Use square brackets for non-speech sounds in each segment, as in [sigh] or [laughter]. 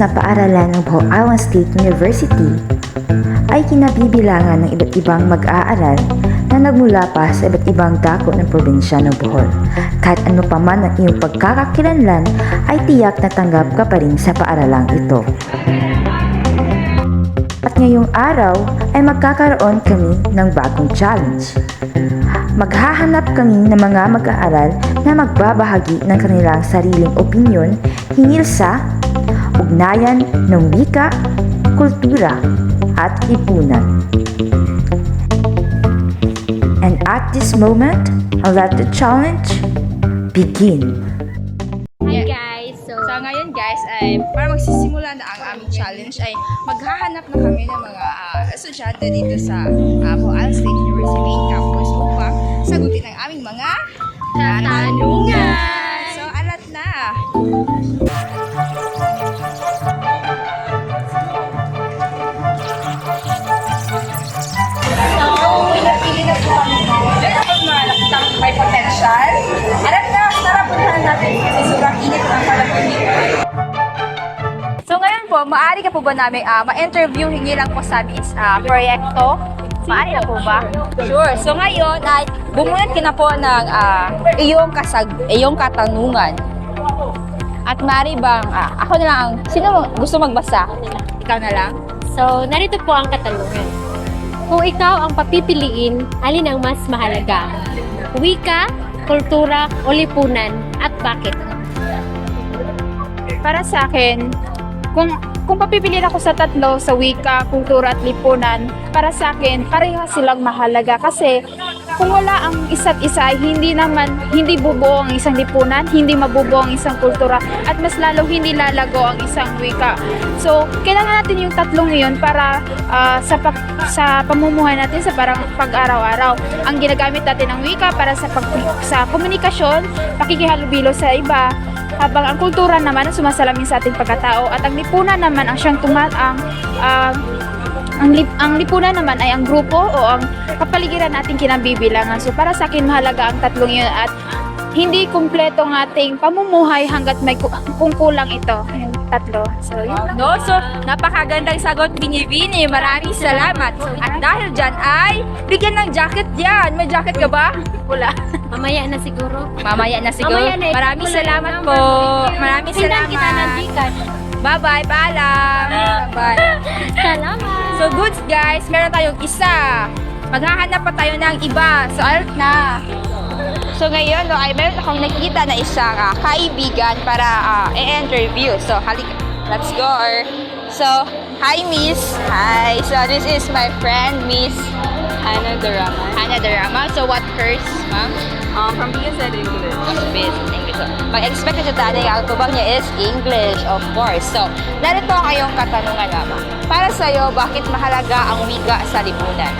na paaralan ng Island State University ay kinabibilangan ng iba't ibang mag-aaral na nagmula pa sa iba't ibang dako ng probinsya ng Bohol. Kahit ano pa man ang iyong pagkakakilanlan ay tiyak na tanggap ka pa rin sa paaralang ito. At ngayong araw ay magkakaroon kami ng bagong challenge. Maghahanap kami ng mga mag-aaral na magbabahagi ng kanilang sariling opinyon hinggil sa ugnayan ng wika, kultura, at lipunan. And at this moment, I'll let the challenge begin. Hi guys! So, So ngayon guys ay para magsisimula na ang aming challenge ay maghahanap na kami ng mga ah, estudyante dito sa uh, Boal State University main campus upang sagutin ang aming mga Katanungan! So alat na! Natin kasi sobrang init ng panahon dito. So ngayon po, maaari ka po ba namin ah, ma-interview hingi lang po sa amin is ah, proyekto? Maaari na po ba? Sure. So ngayon ay bumulat ka na po ng ah, iyong, kasag iyong katanungan. At maaari bang, ah, ako na lang, ang, sino gusto magbasa? Ikaw na lang? so, narito po ang katanungan. Kung ikaw ang papipiliin, alin ang mas mahalaga? Wika, kultura, o lipunan? At bakit? Para sa akin, kung kung papipiliin ako sa tatlo, sa wika, kultura at lipunan, para sa akin, pareha silang mahalaga kasi kung wala ang isa't isa, hindi naman, hindi bubuo ang isang lipunan, hindi mabubuo ang isang kultura, at mas lalong hindi lalago ang isang wika. So, kailangan natin yung tatlong iyon para ah, sa, pag- sa pamumuhay natin sa parang pag-araw-araw. Ang ginagamit natin ng wika para sa, pag, sa komunikasyon, pakikihalubilo sa iba, habang ang kultura naman ang sumasalamin sa ating pagkatao at ang lipunan naman ang siyang tumat ang ang ang, lip, ang lipunan naman ay ang grupo o ang kapaligiran nating kinabibilangan. So para sa akin mahalaga ang tatlong yun at hindi kumpleto ang ating pamumuhay hanggat may ku- kung kulang ito. Yung tatlo. So yun lang. No? So, napakagandang sagot, Binibini. Maraming salamat. At dahil dyan ay, bigyan ng jacket yan. May jacket ka ba? Wala. Mamaya na siguro. Mamaya na siguro. Mamaya na. Maraming Wala salamat yung po. number. Maraming Tingnan kita ng salamat. Gcash. Bye-bye. Paalam. Bye-bye. Salamat! So, goods guys. Meron tayong isa. Maghahanap pa tayo ng iba. So, alert na. So, ngayon, no, ay meron akong nakita na isang ah, kaibigan para ah, i-interview. So, halika. Let's go. So, hi, Miss. Hi. So, this is my friend, Miss Hannah Darama. Hannah Darama. So, what course, ma'am? Um, from BSN English. English. English. Ko sa tatay, ang tubag niya is English, of course. So, narito ang kayong katanungan, mama. Para sa'yo, bakit mahalaga ang wika sa lipunan?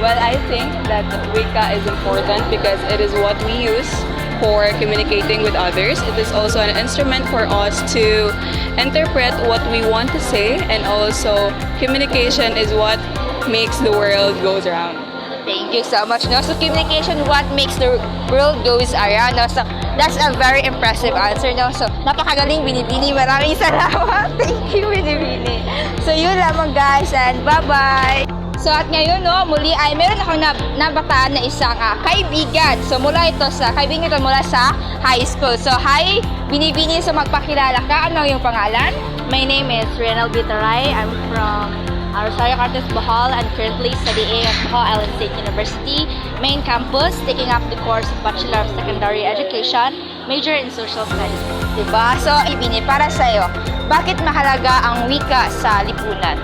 Well, I think that Wika is important because it is what we use for communicating with others. It is also an instrument for us to interpret what we want to say, and also communication is what makes the world goes around. Thank you so much. No? So, communication, what makes the world goes around. No? So, that's a very impressive answer. No? So, napakagaling, Binibini. Maraming [laughs] salamat. Thank you, Binibini. So, yun lamang, guys. And bye-bye. So, at ngayon, no, muli ay meron akong nab- nabataan na isang ah, kaibigan. So, mula ito sa, kaibigan ito mula sa high school. So, hi, Binibini. So, magpakilala ka. Ano yung pangalan? My name is Renal Bitaray. I'm from uh, Rosario Cartes, Bohol. I'm currently studying at Bohol Island State University main campus, taking up the course of Bachelor of Secondary Education, major in Social Studies. Diba? So, Ibini, para sa'yo, bakit mahalaga ang wika sa lipunan?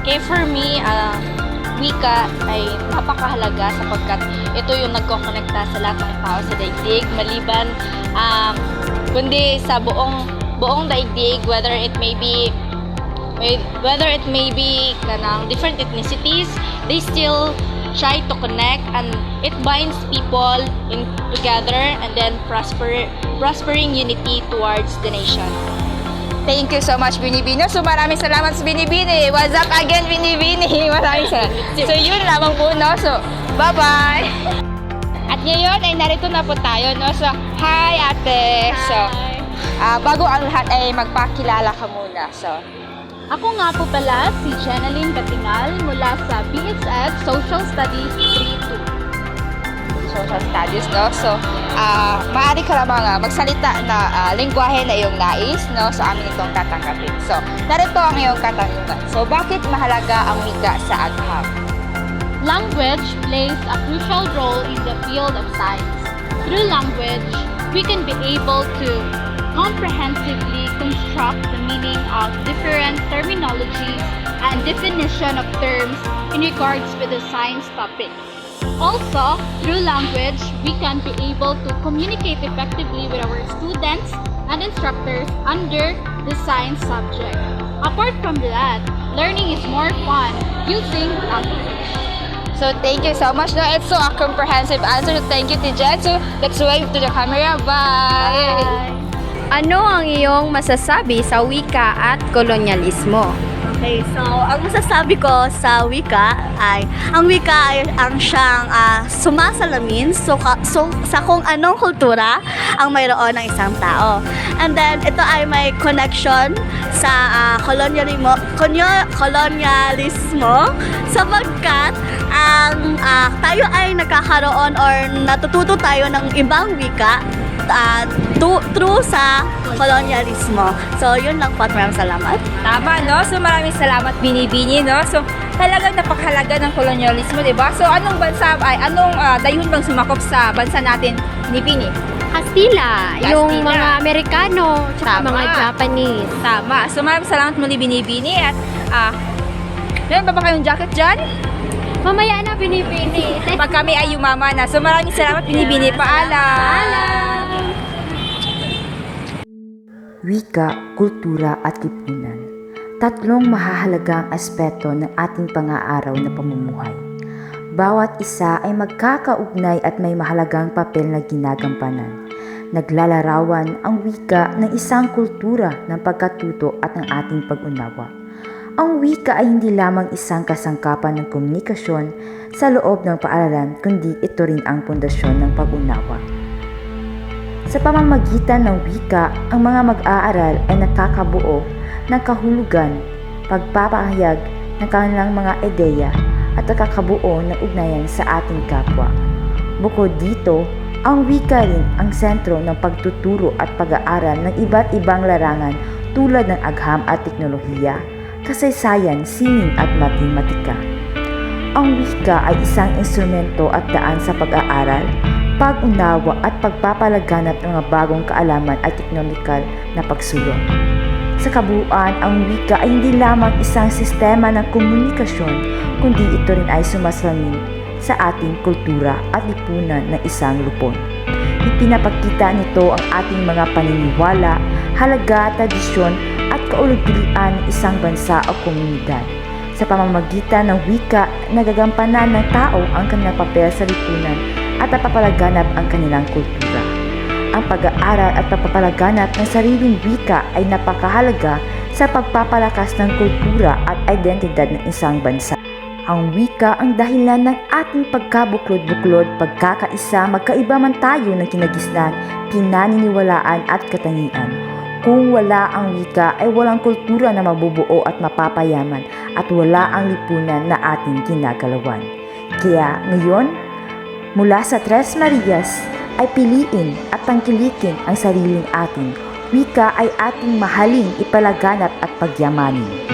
Okay, for me, uh, wika ay napakahalaga sapagkat ito yung nagkokonekta sa lahat ng tao sa daigdig, maliban um, kundi sa buong buong daigdig, whether it may be whether it may be kanang different ethnicities, they still try to connect and it binds people in together and then prosper prospering unity towards the nation. Thank you so much, Binibini. So, maraming salamat sa Binibini. What's up again, Binibini? [laughs] Maraming [laughs] salamat. So, yun lamang po, no? So, bye-bye! [laughs] At ngayon ay narito na po tayo, no? So, hi, ate! So, ah, bago ang lahat ay magpakilala ka muna. So, Ako nga po pala si Jenaline Batingal mula sa BSS Social Studies 32. social studies, no? So, ah maaari ka lamang ah, magsalita na ah, lingwahe na iyong nais, no? So, amin itong tatanggapin. So, narito ang iyong katanungan. So, bakit mahalaga ang wika sa agham? Language plays a crucial role in the field of science. Through language, we can be able to comprehensively construct the meaning of different terminologies and definition of terms in regards with the science topic. Also, through language, we can be able to communicate effectively with our students and instructors under the science subject. Apart from that, learning is more fun using language. So, thank you so much. No, it's so a comprehensive answer. Thank you, Tijet. So, let's wave to the camera. Bye! Ano ang iyong masasabi sa wika at kolonyalismo? Okay, so ang masasabi ko sa wika ay ang wika ay ang siyang ah, sumasalamin so, so, sa kung anong kultura ang mayroon ng isang tao. And then ito ay may connection sa ah, kolonyalismo, konyo, kolonyalismo sapagkat ang ah, tayo ay nagkakaroon or natututo tayo ng ibang wika ah, tu- through sa kolonyalismo. So yun lang po at maraming salamat. Tama, no? So maraming salamat, Binibini, no? So talagang napakahalaga ng kolonyalismo, di ba? So anong bansa, ay anong ah, dayuhan bang sumakop sa bansa natin, Binibini? Kastila, yung Kastila. mga Amerikano, tsaka Tama. mga Japanese. Tama. So maraming salamat muli, Binibini. At, ah, meron pa ba kayong jacket dyan? Mamaya na pinipili. Pag kami ay yumama na. So maraming salamat, Binibini. Paalam! Wika, kultura at lipunan. Tatlong mahahalagang aspeto ng ating pang-aaraw na pamumuhay. Bawat isa ay magkakaugnay at may mahalagang papel na ginagampanan. Naglalarawan ang wika ng isang kultura ng pagkatuto at ng ating pag-unawa. Ang wika ay hindi lamang isang kasangkapan ng komunikasyon sa loob ng paaralan kundi ito rin ang pundasyon ng pag-unawa. Sa pamamagitan ng wika, ang mga mag-aaral ay nakakabuo ng kahulugan, pagpapahayag ng kanilang mga ideya at nakakabuo ng ugnayan sa ating kapwa. Bukod dito, ang wika rin ang sentro ng pagtuturo at pag-aaral ng iba't ibang larangan tulad ng agham at teknolohiya, kasaysayan, sining at matematika. Ang wika ay isang instrumento at daan sa pag-aaral, pag-unawa at pagpapalaganap ng mga bagong kaalaman at teknolikal na pagsulong. Sa kabuuan, ang wika ay hindi lamang isang sistema ng komunikasyon, kundi ito rin ay sumasalamin sa ating kultura at lipunan ng isang lupon. Ipinapakita nito ang ating mga paniniwala, halaga, tradisyon at kaulugbilian ng isang bansa o komunidad. Sa pamamagitan ng wika, nagagampanan ng tao ang kanilang papel sa lipunan at napapalaganap ang kanilang kultura. Ang pag-aaral at pagpapalaganap ng sariling wika ay napakahalaga sa pagpapalakas ng kultura at identidad ng isang bansa. Ang wika ang dahilan ng ating pagkabuklod-buklod, pagkakaisa, magkaiba man tayo ng kinagisnan, pinaniniwalaan at katangian. Kung wala ang wika ay walang kultura na mabubuo at mapapayaman at wala ang lipunan na ating ginagalawan. Kaya ngayon, mula sa Tres Marias ay piliin at tangkilikin ang sariling atin. Wika ay ating mahaling ipalaganap at pagyamanin.